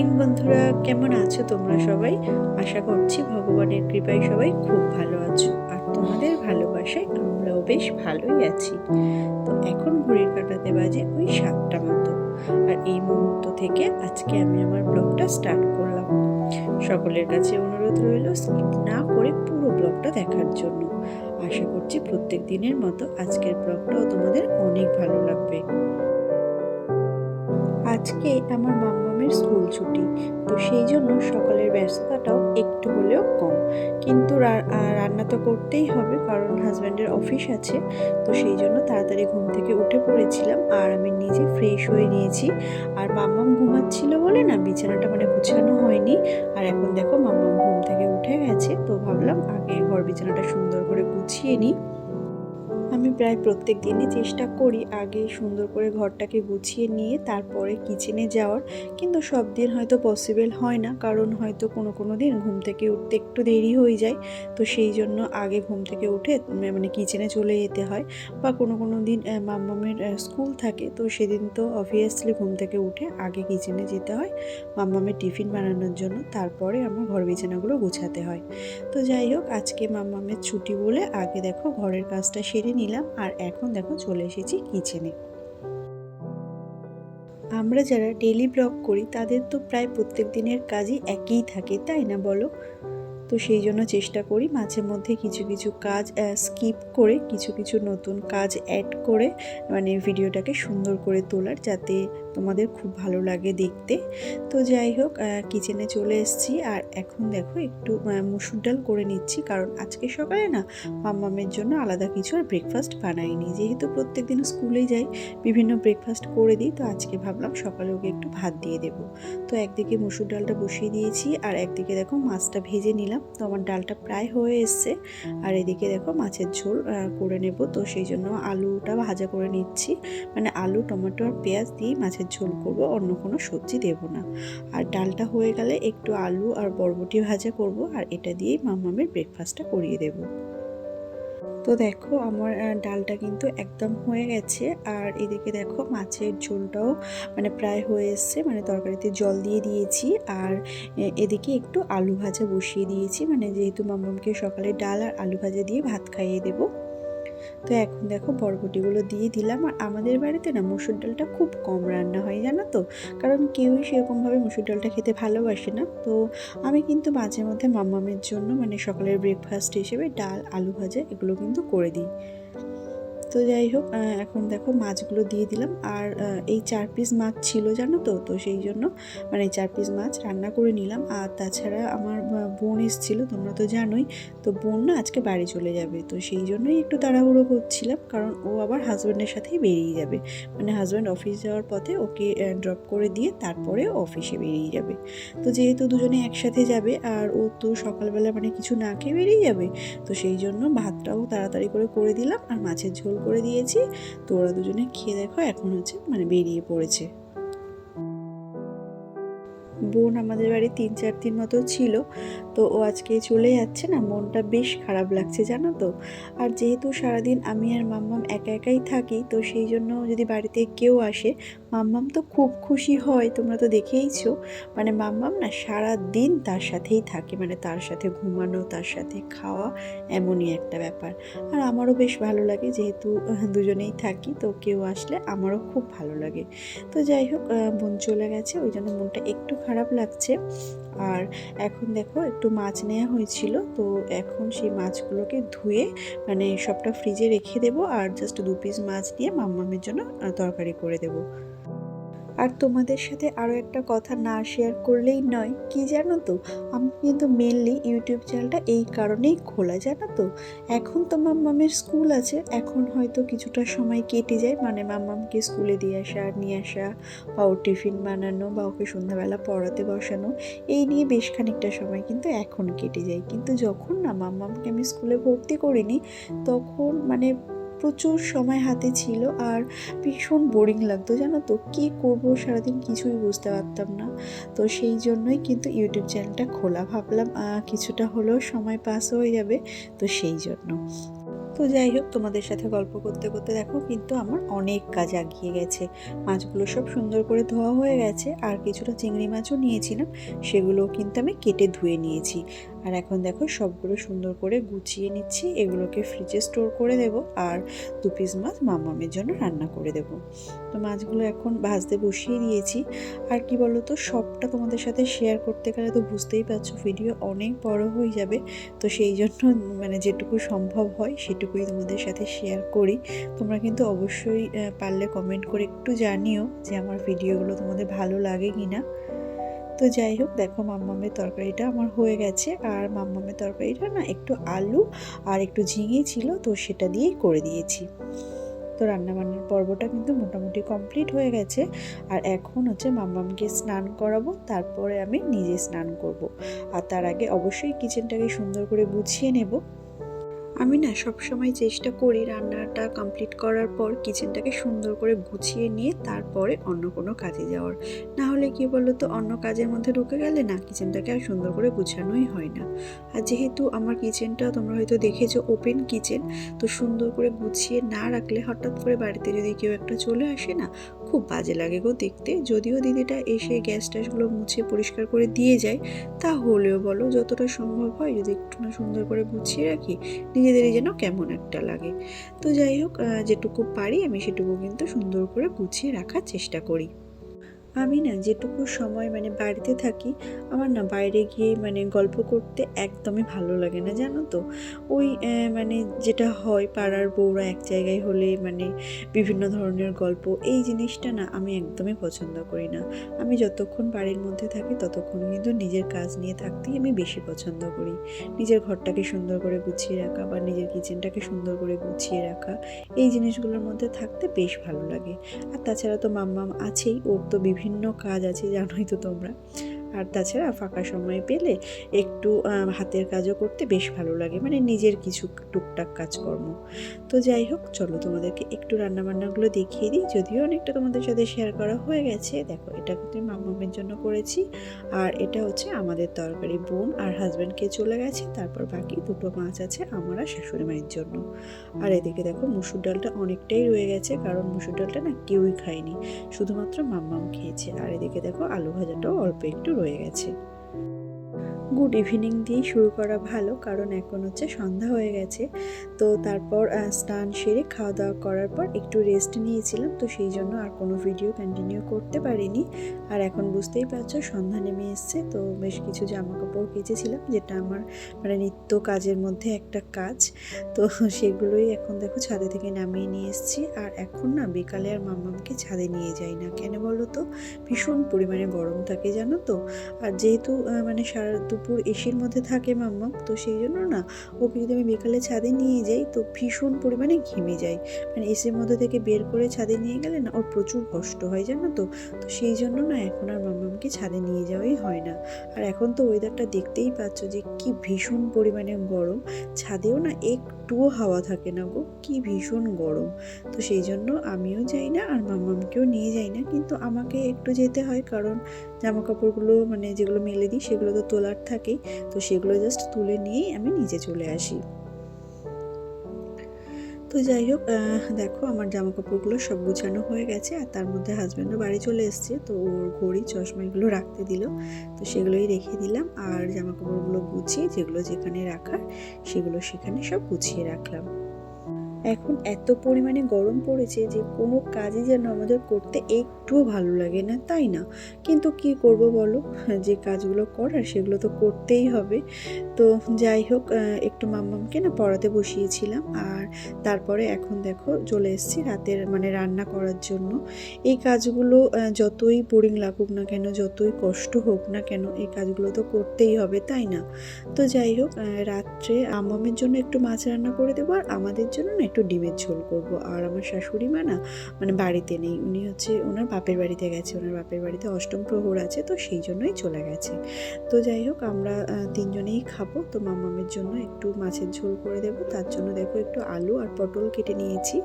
Morning বন্ধুরা। কেমন আছো তোমরা সবাই? আশা করছি ভগবানের কৃপায় সবাই খুব ভালো আছো। আর তোমাদের ভালোবাসায় আমরাও বেশ ভালোই আছি। তো এখন ঘড়ির কাটাতে বাজে ওই সাতটা মতো। আর এই মুহূর্ত থেকে আজকে আমি আমার ব্লগটা স্টার্ট করলাম। সকলের কাছে অনুরোধ রইল, স্কিপ না করে পুরো ব্লগটা দেখার জন্য। আশা করছি প্রত্যেক দিনের মতো আজকের ব্লগটাও তোমাদের অনেক ভালো লাগবে। আজকে আমার মাম্মামের স্কুল ছুটি। তো সেই জন্য সকালের ব্যস্ততাটাও একটু হলেও কম। কিন্তু রান্না তো করতেই হবে, কারণ হাজব্যান্ডের অফিস আছে। তো সেই জন্য তাড়াতাড়ি ঘুম থেকে উঠে পড়েছিলাম, আর আমি নিজে ফ্রেশ হয়ে নিয়েছি। আর মাম্মাম ঘুমাচ্ছিল বলে না, বিছানাটা মানে গুছানো হয়নি। আর এখন দেখো মাম্মাম ঘুম থেকে উঠে গেছে, তো ভাবলাম আগে ঘর বিছানাটা সুন্দর করে গুছিয়ে নিই। আমি প্রায় প্রত্যেক দিনই চেষ্টা করি আগে সুন্দর করে ঘরটাকে গুছিয়ে নিয়ে তারপরে কিচেনে যাওয়ার। কিন্তু সব দিন হয়তো পসিবল হয় না, কারণ হয়তো কোনো কোনো দিন ঘুম থেকে উঠতে একটু দেরি হয়ে যায়। তো সেই জন্য আগে ঘুম থেকে উঠে মানে কিচেনে চলে যেতে হয় বা কোনো কোনো দিন মাম্মামের স্কুল থাকে, তো সেদিন তো অবভিয়াসলি ঘুম থেকে উঠে আগে কিচেনে যেতে হয় মাম্মামের টিফিন বানানোর জন্য। তারপরে আমার ঘর বিছানাগুলো গুছাতে হয়। তো যাই হোক, আজকে মাম্মামের ছুটি বলে আগে দেখো ঘরের কাজটা সেরে নিলাম আর এখন দেখো চলে এসেছি কিচেনে। আমরা যারা ডেলি ব্লগ করি, তাদের তো প্রায় প্রত্যেক দিনের কাজই একই থাকে, তাই না বলো? তো সেই জন্য চেষ্টা করি মাঝে মধ্যে কিছু কিছু কাজ স্কিপ করে কিছু কিছু নতুন কাজ অ্যাড করে মানে ভিডিওটাকে সুন্দর করে তোলার, যাতে তোমাদের খুব ভালো লাগে দেখতে। তো যাই হোক কিচেনে চলে এসেছি। আর এখন দেখো একটু মুসুর ডাল করে নিচ্ছি। কারণ আজকে সকালে না মাম্মামের জন্য আলাদা কিছু আর ব্রেকফাস্ট বানাইনি। যেহেতু প্রত্যেক দিন স্কুলে যাই, বিভিন্ন ব্রেকফাস্ট করে দিই, তো আজকে ভাবলাম সকালে ওকে একটু ভাত দিয়ে দেবো। তো একদিকে মুসুর ডালটা বসিয়ে দিয়েছি, আর একদিকে দেখো মাছটা ভেজে নিলাম। তো আমার ডালটা প্রায় হয়ে এসছে। আর এদিকে দেখো মাছের ঝোল করে নেব। তো সেই জন্য আলুটা ভাজা করে নিচ্ছি। মানে আলু, টমেটো আর পেঁয়াজ দিয়ে মাছের ঝোল করব, অন্য কোনো সবজি দেব না। আর ডালটা হয়ে গেলে একটু আলু আর বরবটি ভাজা করব আর এটা দিয়েই মাম্মামের ব্রেকফাস্টটা করিয়ে দেবো। তো দেখো আমার ডালটা কিন্তু একদম হয়ে গেছে। আর এদিকে দেখো মাছের ঝোলটাও মানে প্রায় হয়ে এসছে মানে তরকারিতে জল দিয়ে দিয়েছি। আর এদিকে একটু আলু ভাজা বসিয়ে দিয়েছি। মানে যেহেতু মাম্মামকে সকালে ডাল আর আলু ভাজা দিয়ে ভাত খাইয়ে দেবো। তো এখন দেখো বরবটিগুলো দিয়ে দিলাম। আর আমাদের বাড়িতে না মুসুর ডালটা খুব কম রান্না হয়, জানো তো? কারণ কেউই সেরকমভাবে মুসুর ডালটা খেতে ভালোবাসে না। তো আমি কিন্তু মাঝে মধ্যে মাম্মামের জন্য মানে সকালের ব্রেকফাস্ট হিসেবে ডাল, আলু ভাজা এগুলো কিন্তু করে দিই। তো যাই হোক এখন দেখো মাছগুলো দিয়ে দিলাম। আর এই চার পিস মাছ ছিল জানো তো? তো সেই জন্য মানে চার পিস মাছ রান্না করে নিলাম। আর তাছাড়া আমার বোন এসেছিল, তোমরা তো জানোই। তো বোন না আজকে বাড়ি চলে যাবে। তো সেই জন্যই একটু তাড়াহুড়ো করছিলাম। কারণ ও আবার হাজব্যান্ডের সাথেই বেরিয়ে যাবে। মানে হাজব্যান্ড অফিস যাওয়ার পথে ওকে ড্রপ করে দিয়ে তারপরে অফিসে বেরিয়ে যাবে। তো যেহেতু দুজনে একসাথে যাবে, আর ও তো সকালবেলা মানে কিছু না খেয়ে বেরিয়ে যাবে, তো সেই জন্য ভাতটাও তাড়াতাড়ি করে করে দিলাম। আর মাছের ঝোল করে দিয়েছি। তো ওরা দুজনে খেয়ে দেখো এখন হচ্ছে মানে বেরিয়ে পড়েছে। বোন আমাদের বাড়ি তিন চার দিন মতো ছিল। তো ও আজকে চলে যাচ্ছে না, মনটা বেশ খারাপ লাগছে, জানো তো। আর যেহেতু সারাদিন আমি আর মাম্মাম একা একাই থাকি, তো সেই জন্য যদি বাড়িতে কেউ আসে মাম্মাম তো খুব খুশি হয়, তোমরা তো দেখেইছো। মানে মাম্মাম না সারা দিন তার সাথেই থাকে মানে তার সাথে ঘুমানো, তার সাথে খাওয়া, এমনই একটা ব্যাপার। আর আমারও বেশ ভালো লাগে যেহেতু দুজনেই থাকি, তো কেউ আসলে আমারও খুব ভালো লাগে। তো যাই হোক বোন চলে গেছে, ওই জন্য মনটা একটু খারাপ লাগছে। আর এখন দেখো, একটু মাছ নেওয়া হয়েছিল, তো এখন সেই মাছগুলোকে ধুয়ে মানে সবটা ফ্রিজে রেখে দেবো, আর জাস্ট দু পিস মাছ নিয়ে মাম্মামের জন্য তরকারি করে দেবো। আর তোমাদের সাথে আরও একটা কথা না শেয়ার করলেই নয়। কি জানো তো? আমি কিন্তু মেনলি ইউটিউব চ্যানেলটা এই কারণেই খোলা, জানো তো? এখন তো মাম্মামের স্কুল আছে। এখন হয়তো কিছুটা সময় কেটে যায়। মানে মাম্মামকে স্কুলে দিয়ে আসা, নিয়ে আসা বা ওর টিফিন বানানো বা ওকে সন্ধ্যাবেলা পড়াতে বসানো, এই নিয়ে বেশ খানিকটা সময় কিন্তু এখন কেটে যায়। কিন্তু যখন না মাম্মামকে আমি স্কুলে ভর্তি করিনি, তখন মানে প্রচুর সময় হাতে ছিল আর ভীষণ বোরিং লাগতো। জানো তো, কী করব সারাদিন কিছুই বুঝতে পারতাম না। তো সেই জন্যই কিন্তু ইউটিউব চ্যানেলটা খোলা। ভাবলাম কিছুটা হলেও সময় পাস হয়ে যাবে, তো সেই জন্য। তো যাই হোক, তোমাদের সাথে গল্প করতে করতে দেখো কিন্তু আমার অনেক কাজ আগিয়ে গেছে। মাছগুলো সব সুন্দর করে ধোয়া হয়ে গেছে আর কিছুটা চিংড়ি মাছও নিয়েছিলাম, সেগুলোও কিন্তু আমি কেটে ধুয়ে নিয়েছি। আর এখন দেখো সবগুলো সুন্দর করে গুছিয়ে নিচ্ছি, এগুলোকে ফ্রিজে স্টোর করে দেব আর দু পিস মাছ মামামের জন্য রান্না করে দেব। তো মাছগুলো এখন ভাজতে বসিয়ে দিয়েছি। আর কি বলো তো সবটা তোমাদের সাথে শেয়ার করতে গেলে তো বুঝতেই পারছ ভিডিও অনেক বড় হয়ে যাবে। তো সেই জন্য মানে যেটুকু সম্ভব হয় সেটুকুই তোমাদের সাথে শেয়ার করি। তোমরা কিন্তু অবশ্যই পারলে কমেন্ট করে একটু জানিও যে আমার ভিডিওগুলো তোমাদের ভালো লাগে কি না তো যাই হোক, দেখো মাম্মামের তরকারিটা আমার হয়ে গেছে। আর মাম্মামের তরকারিটা না একটু আলু আর একটু ঝিঙে ছিল, তো সেটা দিয়েই করে দিয়েছি। তো রান্নাবান্নার পর্বটা কিন্তু মোটামুটি কমপ্লিট হয়ে গেছে। আর এখন হচ্ছে মাম্মামকে স্নান করাবো, তারপরে আমি নিজে স্নান করব। আর তার আগে অবশ্যই কিচেনটাকে সুন্দর করে গুছিয়ে নেব। আমি না সবসময় চেষ্টা করি রান্নাটা কমপ্লিট করার পর কিচেনটাকে সুন্দর করে গুছিয়ে নিয়ে তারপরে অন্য কোনো কাজে যাওয়ার। না হলে কি বলো তো অন্য কাজের মধ্যে ঢুকে গেলে না কিচেনটাকে আর সুন্দর করে গুছানোই হয় না। আর যেহেতু আমার কিচেনটা তোমরা হয়তো দেখেছ ওপেন কিচেন তো সুন্দর করে গুছিয়ে না রাখলে হঠাৎ করে বাড়িতে যদি কেউ একটা চলে আসে না খুব বাজে লাগে গো দেখতে। যদিও দিদিটা এসে গ্যাস ট্যাসগুলো মুছে পরিষ্কার করে দিয়ে যায়, তা হলেও বলো যতটা সম্ভব হয় যদি একটু না সুন্দর করে গুছিয়ে রাখি, নিজেদেরই যেন কেমন একটা লাগে। তো যাই হোক যেটুকু পারি আমি সেটুকু কিন্তু সুন্দর করে গুছিয়ে রাখার চেষ্টা করি। আমি না যেটুকু সময় মানে বাড়িতে থাকি, আমার না বাইরে গিয়ে মানে গল্প করতে একদমই ভালো লাগে না, জানো তো? ওই মানে যেটা হয় পাড়ার বউরা এক জায়গায় হলে মানে বিভিন্ন ধরনের গল্প, এই জিনিসটা না আমি একদমই পছন্দ করি না। আমি যতক্ষণ বাড়ির মধ্যে থাকি ততক্ষণ কিন্তু নিজের কাজ নিয়ে থাকতেই আমি বেশি পছন্দ করি। নিজের ঘরটাকে সুন্দর করে গুছিয়ে রাখা বা নিজের কিচেনটাকে সুন্দর করে গুছিয়ে রাখা, এই জিনিসগুলোর মধ্যে থাকতে বেশ ভালো লাগে। আর তাছাড়া তো মাম্মাম আছেই, ওর তো বিভিন্ন কাজ আছে জানোই তো তোমরা। আর তাছাড়া ফাঁকা সময় পেলে একটু হাতের কাজও করতে বেশ ভালো লাগে মানে নিজের কিছু টুকটাক কাজকর্ম। তো যাই হোক, চলো তোমাদেরকে একটু রান্নাবান্নাগুলো দেখিয়ে দিই, যদিও অনেকটা তোমাদের সাথে শেয়ার করা হয়ে গেছে। দেখো, এটা কিন্তু মাম্মামের জন্য করেছি। আর এটা হচ্ছে আমাদের তরকারি বোন আর হাজব্যান্ডকে চলে গেছে, তারপর বাকি দুটো মাছ আছে আমার আর শাশুড়ি মায়ের জন্য। আর এদিকে দেখো, মুসুর ডালটা অনেকটাই রয়ে গেছে, কারণ মুসুর ডালটা না কেউই খায়নি, শুধুমাত্র মাম্মাম খেয়েছে। আর এদিকে দেখো, আলু ভাজাটাও অল্প একটু রয়ে গেছে গুড ইভিনিং দিয়েই শুরু করা ভালো, কারণ এখন হচ্ছে সন্ধ্যা হয়ে গেছে। তো তারপর স্নান সেরে খাওয়া দাওয়া করার পর একটু রেস্ট নিয়েছিলাম, তো সেই জন্য আর কোনো ভিডিও কন্টিনিউ করতে পারিনি। আর এখন বুঝতেই পারছ, সন্ধ্যা নেমে এসছে, তো বেশ কিছু জামা কাপড় কেচেছিলাম, যেটা আমার মানে নিত্য কাজের মধ্যে একটা কাজ। তো সেগুলোই এখন দেখো ছাদে থেকে নামিয়ে নিয়ে এসেছি। আর এখন না বিকালে আর মাম্মামকে ছাদে নিয়ে যাই না। কেন বলো তো? ভীষণ পরিমাণে গরম থাকে জানো তো? আর যেহেতু মানে সারা দুপুর এসির মধ্যে থাকে মাম্মাম তো সেই জন্য না, ওকে যদি আমি বিকালে ছাদে নিয়ে যাই, তো ভীষণ পরিমাণে ঘেমে যায়। মানে এসির মধ্যে থেকে বের করে ছাদে নিয়ে গেলে না, ওর প্রচুর কষ্ট হয়, জানো তো? তো সেই জন্য না, এখন আর মাম্মামকে ছাদে নিয়ে যাওয়াই হয় না। আর এখন তো ওয়েদারটা দেখতেই পাচ্ছ যে কি ভীষণ পরিমাণে গরম। ছাদেও না একটুও হাওয়া থাকে না গো, কি ভীষণ গরম। তো সেই জন্য আমিও যাই না আর মামামকেও নিয়ে যাই না, কিন্তু আমাকে একটু যেতে হয় কারণ জামা কাপড়গুলো মানে যেগুলো মেলে দিই সেগুলো তো তোলার থাকেই, তো সেগুলো জাস্ট তুলে নিয়েই আমি নিজে চলে আসি। তো যাই হোক দেখো আমার জামা কাপড়গুলো সব গুছানো হয়ে গেছে আর তার মধ্যে হাজব্যান্ডও বাড়ি চলে এসছে, তো ওর ঘড়ি চশমা এগুলো রাখতে দিল। তো সেগুলোই রেখে দিলাম আর জামা কাপড়গুলো গুছিয়ে যেগুলো যেখানে রাখার সেগুলো সেখানে সব গুছিয়ে রাখলাম। এখন এত পরিমাণে গরম পড়েছে যে কোনো কাজই যেন আমাদের করতে একটুও ভালো লাগে না, তাই না? কিন্তু কি করব বলো? যে কাজগুলো করার সেগুলো তো করতেই হবে। তো যাই হোক একটু মাম্মামকে না পড়াতে বসিয়েছিলাম আর তারপরে এখন দেখো চলে এসেছি রাতের মানে রান্না করার জন্য। এই কাজগুলো যতই বোরিং লাগুক না কেন, যতই কষ্ট হোক না কেন, এই কাজগুলো তো করতেই হবে, তাই না? তো যাই হোক রাত্রে আম্মামের জন্য একটু মাছ রান্না করে দেবো আর আমাদের জন্য না একটু ডিমের ঝোল করব। আর আমার শাশুড়ি মা না মানে বাড়িতে নেই। উনি হচ্ছে ওনার বাপের বাড়িতে গেছে। ওনার বাপের বাড়িতে অষ্টম প্রহর আছে, তো সেই জন্যই চলে গেছে। তো যাই হোক, আমরা তিনজনেই খাব। তো মামামের জন্য একটু মাছের ঝোল করে দেব। তার জন্য দেখো একটু আলু আর পটল কেটে নিয়েছি।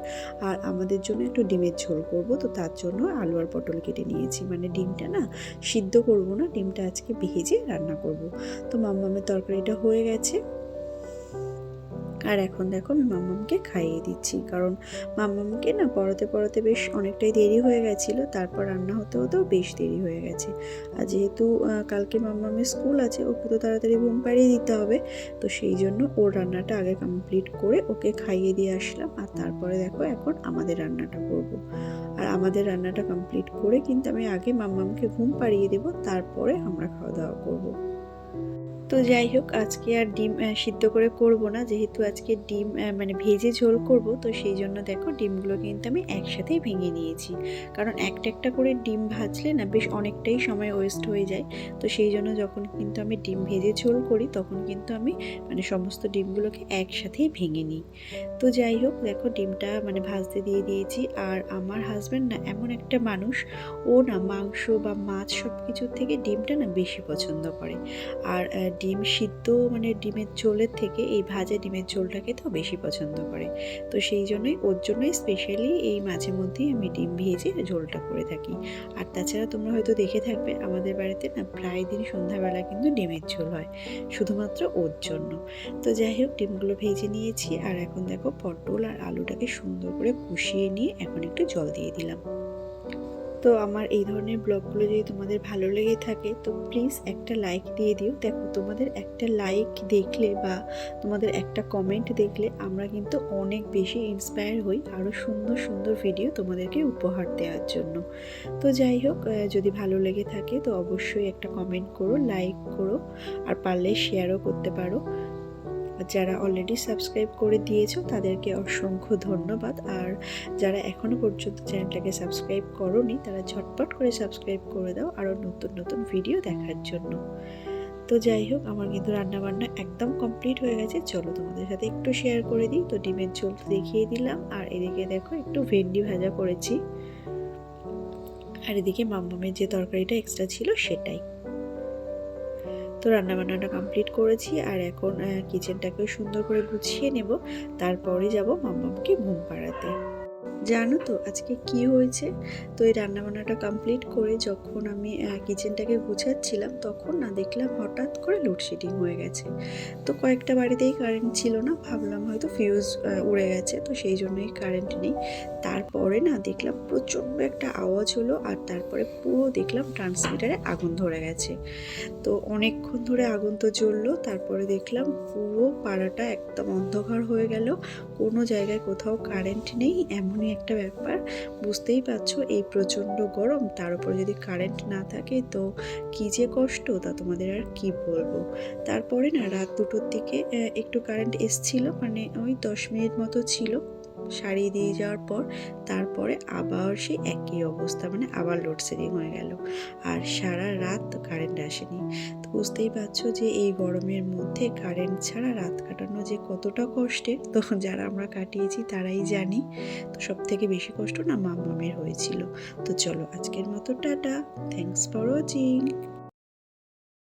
আর আমাদের জন্য একটু ডিমের ঝোল করব। তো তার জন্য আলু আর পটল কেটে নিয়েছি। মানে ডিমটা না সিদ্ধ করব না, ডিমটা আজকে ভেজে রান্না করব। তো মামামের তরকারিটা হয়ে গেছে। আর এখন দেখো আমি মাম্মামকে খাইয়ে দিচ্ছি। কারণ মাম্মামকে না পড়াতে পড়াতে বেশ অনেকটাই দেরি হয়ে গেছিল, তারপর রান্না হতে হতেও বেশ দেরি হয়ে গেছে। আর যেহেতু কালকে মাম্মামের স্কুল আছে, ওকে তো তাড়াতাড়ি ঘুম পাড়িয়ে দিতে হবে। তো সেই জন্য ওর রান্নাটা আগে কমপ্লিট করে ওকে খাইয়ে দিয়ে আসলাম, আর তারপরে দেখো এখন আমাদের রান্নাটা করব। আর আমাদের রান্নাটা কমপ্লিট করে কিন্তু আমি আগে মাম্মামকে ঘুম পাড়িয়ে দেবো, তারপরে আমরা খাওয়া দাওয়া করব। তো যাই হোক, আজকে আর ডিম সিদ্ধ করে করব না। যেহেতু আজকে ডিম মানে ভেজে ঝোল করব, তো সেই জন্য দেখো ডিমগুলো কিন্তু আমি একসাথেই ভেঙে নিয়েছি। কারণ একটা একটা করে ডিম ভাজলে না বেশ অনেকটাই সময় ওয়েস্ট হয়ে যায়। তো সেই জন্য যখন কিন্তু আমি ডিম ভেজে ঝোল করি, তখন কিন্তু আমি মানে সমস্ত ডিমগুলোকে একসাথেই ভেঙে নিই। তো যাই হোক, দেখো ডিমটা মানে ভাজতে দিয়ে দিয়েছি। আর আমার হাজব্যান্ড না এমন একটা মানুষ, ও না মাংস বা মাছ সব কিছুর থেকে ডিমটা না বেশি পছন্দ করে। আর ডিম সিদ্ধ মানে ডিমের ঝোলের থেকে এই ভাজা ডিমের ঝোলটা খেতেও বেশি পছন্দ করে। তো সেই জন্যই, ওর জন্যই স্পেশালি এই মাঝে মধ্যেই আমি ডিম ভেজে ঝোলটা করে থাকি। আর তাছাড়া তোমরা হয়তো দেখে থাকবে, আমাদের বাড়িতে না প্রায় দিন সন্ধ্যাবেলা কিন্তু ডিমের ঝোল হয়, শুধুমাত্র ওর জন্য। তো যাই হোক, ডিমগুলো ভেজে নিয়েছি, আর এখন দেখো পটল আর আলুটাকে সুন্দর করে কষিয়ে নিয়ে এখন একটু জল দিয়ে দিলাম। তো আমার এই ধরনের ব্লগগুলো যদি তোমাদের ভালো লেগে থাকে, তো প্লিজ একটা লাইক দিয়ে দিও। দেখো, তোমাদের একটা লাইক দেখলে বা তোমাদের একটা কমেন্ট দেখলে আমরা কিন্তু অনেক বেশি ইন্সপায়ার হই আরও সুন্দর সুন্দর ভিডিও তোমাদেরকে উপহার দেওয়ার জন্য। তো যাই হোক যদি ভালো লেগে থাকে তো অবশ্যই একটা কমেন্ট করো লাইক করো, আর পারলে শেয়ারও করতে পারো। যারা অলরেডি সাবস্ক্রাইব করে দিয়েছ, তাদেরকে অসংখ্য ধন্যবাদ। আর যারা এখনও পর্যন্ত চ্যানেলটাকে সাবস্ক্রাইব করোনি, তারা ঝটপট করে সাবস্ক্রাইব করে দাও আরও নতুন নতুন ভিডিও দেখার জন্য। তো যাই হোক, আমার কিন্তু রান্নাবান্না একদম কমপ্লিট হয়ে গেছে। চলো তোমাদের সাথে একটু শেয়ার করে দিই। তো ডিমের ঝোল দেখিয়ে দিলাম। আর এদিকে দেখো, একটু ভেন্ডি ভাজা করেছি। আর এদিকে মাম্মামের যে তরকারিটা এক্সট্রা ছিল, সেটাই। তো রান্নাবান্নাটা কমপ্লিট করেছি আর এখন কিচেনটাকেও সুন্দর করে গুছিয়ে নেব। তারপরে যাব মাম্মামকে ঘুম পাড়াতে। জানো তো, আজকে কি হয়েছে? তো এই রান্নাবান্নাটা কমপ্লিট করে যখন আমি কিচেনটাকে গুছাচ্ছিলাম, তখন না দেখলাম হঠাৎ করে লোডশেডিং হয়ে গেছে। তো কয়েকটা বাড়িতেই কারেন্ট ছিল না, ভাবলাম হয়তো ফিউজ উড়ে গেছে, তো সেই জন্যই কারেন্ট নেই। তারপরে না দেখলাম প্রচণ্ড একটা আওয়াজ হলো, আর তারপরে পুরো দেখলাম ট্রান্সমিটারে আগুন ধরে গেছে। তো অনেকক্ষণ ধরে আগুন তো জ্বললো, তারপরে দেখলাম পুরো পাড়াটা একদম অন্ধকার হয়ে গেল। কোনো জায়গায় কোথাও কারেন্ট নেই, এমনই একটা ব্যাপার। বুঝতেই পারছ, এই প্রচণ্ড গরম, তার উপর যদি কারেন্ট না থাকে, তো কী যে কষ্ট, তা তোমাদের আর কি বলব। তারপরে না, রাত দুটোর দিকে একটু কারেন্ট এসছিল মানে ওই দশ মিনিট মতো ছিল। সারিয়ে দিয়ে যাওয়ার পর তারপরে আবার সেই একই অবস্থা মানে আবার লোডশেডিং হয়ে গেল। আর সারা রাত কারেন্ট আসেনি। তো বুঝতেই পারছ যে এই গরমের মধ্যে কারেন্ট ছাড়া রাত কাটানো যে কতটা কষ্টের, তো যারা আমরা কাটিয়েছি তারাই জানি। তো সব থেকে বেশি কষ্ট না মামামের হয়েছিল। তো চলো আজকের মতো টাটা। Thanks for watching